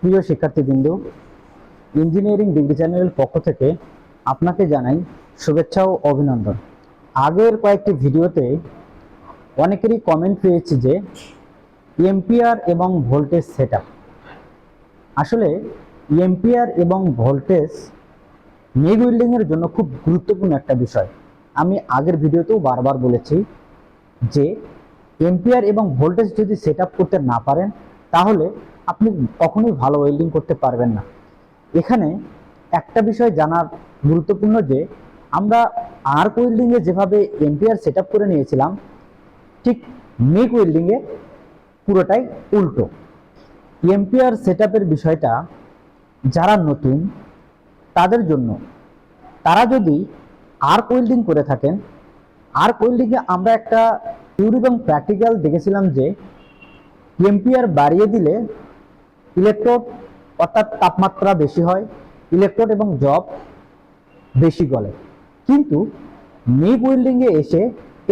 প্রিয় শিক্ষার্থীবৃন্দ, engineering degree চ্যানেলের পক্ষ থেকে আপনাকে জানাই শুভেচ্ছা ও অভিনন্দন। আগের কয়েকটি ভিডিওতে অনেকেরই কমেন্ট পেয়েছি যে এম্পিয়ার এবং ভোল্টেজ সেট আসলে এম্পিয়ার এবং ভোল্টেজ মেগ ওয়েল্ডিংয়ের জন্য খুব গুরুত্বপূর্ণ একটা বিষয়। আমি আগের ভিডিওতেও বারবার বলেছি যে এম্পিয়ার এবং ভোল্টেজ যদি সেট করতে না পারেন তাহলে আপনি কখনোই ভালো ওয়েল্ডিং করতে পারবেন না। এখানে একটা বিষয় জানার গুরুত্বপূর্ণ যে, আমরা আর্ক ওয়েল্ডিংয়ে যেভাবে এম্পিয়ার সেট করে নিয়েছিলাম, ঠিক মেক ওয়েল্ডিংয়ে পুরোটাই উল্টো। এম্পিয়ার সেট বিষয়টা যারা নতুন, তাদের জন্য। তারা যদি আর্ক ওয়েল্ডিং করে থাকেন আর্ক ওয়েল্ডিংয়ে আমরা একটা থিওরি এবং প্র্যাকটিক্যাল দেখেছিলাম যে এম্পিয়ার বাড়িয়ে দিলে ইলেকট্রোড অর্থাৎ তাপমাত্রা বেশি হয় ইলেকট্রোড এবং জব বেশি গলে। কিন্তু মেগ ওয়েল্ডিংয়ে এসে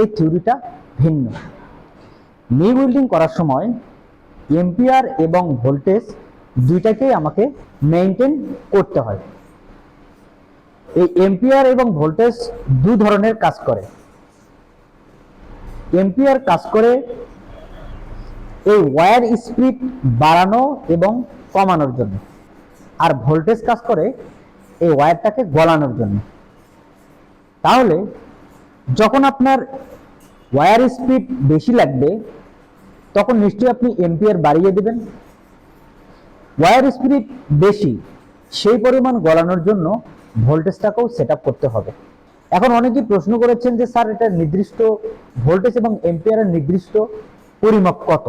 এই থিওরিটা ভিন্ন। মেগ ওয়েল্ডিং করার সময় এম্পিয়ার এবং ভোল্টেজ দুইটাকেই আমাকে মেনটেন করতে হয়। এই এম্পিয়ার এবং ভোল্টেজ দু ধরনের কাজ করে। এম্পিয়ার কাজ করে এই ওয়্যার স্পিড বাড়ানো এবং কমানোর জন্য। আর ভোল্টেজ কাজ করে এই ওয়্যারটাকে গলানোর জন্য। তাহলে যখন আপনার ওয়্যার স্পিড বেশি লাগবে, তখন নিশ্চয়ই আপনি এম্পিয়ার বাড়িয়ে দেবেন। ওয়্যার স্পিড বেশি, সেই পরিমাণ গলানোর জন্য ভোল্টেজটাকেও সেট করতে হবে। এখন অনেকেই প্রশ্ন করেছেন যে, স্যার, এটা নির্দিষ্ট ভোল্টেজ এবং এম্পিয়ারের নির্দিষ্ট পরিমাপ কত?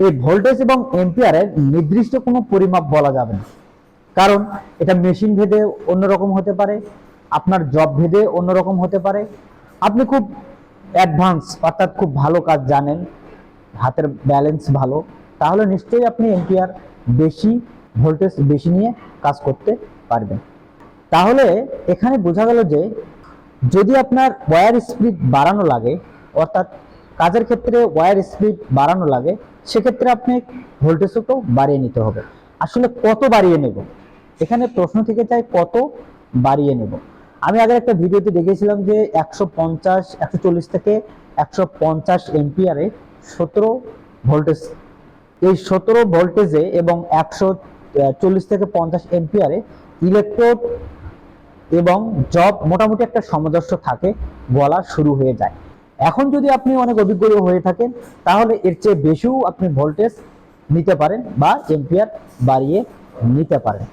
এই ভোল্টেজ এবং এম্পিয়ারের নির্দিষ্ট কোনো পরিমাপ বলা যাবে না। কারণ এটা মেশিন ভেদে অন্যরকম হতে পারে, আপনার জব ভেদে অন্যরকম হতে পারে। আপনি খুব অ্যাডভান্স অর্থাৎ খুব ভালো কাজ জানেন, হাতের ব্যালেন্স ভালো, তাহলে নিশ্চয়ই আপনি এম্পিয়ার বেশি ভোল্টেজ বেশি নিয়ে কাজ করতে পারবেন। তাহলে এখানে বোঝা গেল যে যদি আপনার ওয়্যার স্পিড বাড়ানো লাগে, অর্থাৎ কাজের ক্ষেত্রে ওয়ার স্পিড বাড়ানো লাগে, সেক্ষেত্রে আপনি ভোল্টেজও বাড়িয়ে নিতে হবে। আসলে কত বাড়িয়ে নেব? এখানে প্রশ্ন থেকে চাই কত বাড়িয়ে নেব? আমি আগের একটা ভিডিওতে দেখেছিলাম যে একশো পঞ্চাশ, একশো চল্লিশ থেকে একশো পঞ্চাশ এমপিয়ারে সতেরো ভোল্টেজ এই সতেরো ভোল্টেজে এবং একশো চল্লিশ থেকে পঞ্চাশ এমপিয়ারে ইলেকট্রোড এবং জব মোটামুটি একটা সামঞ্জস্য থাকে, বলা শুরু হয়ে যায়। এখন যদি আপনি অনেক অভিজ্ঞ হয়ে থাকেন, তাহলে এর চেয়ে বেশিও আপনি ভোল্টেজ নিতে পারেন বা এম্পিয়ার বাড়িয়ে নিতে পারেন।